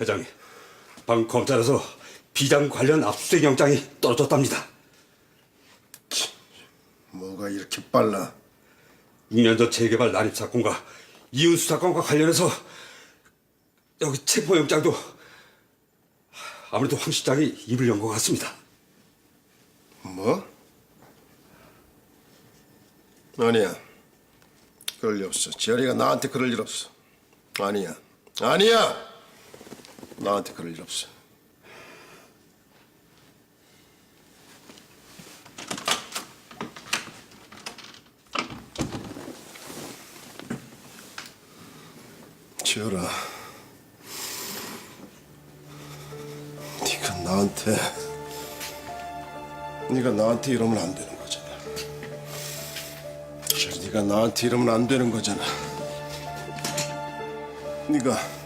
회장님, 방 검찰에서 비장 관련 압수수색 영장이 떨어졌답니다. 뭐가 이렇게 빨라? 6년 전 재개발 난입 사건과 이은수 사건과 관련해서 여기 체포영장도 아무래도 황 실장이 입을 연 것 같습니다. 뭐? 아니야. 그럴 리 없어. 지열이가 나한테 그럴 일 없어. 아니야. 아니야. 나한테 그럴 일 없어. 지열아. 네가 나한테 네가 나한테 이러면 안 되는 거잖아. 저 네가 나한테 이러면 안 되는 거잖아. 네가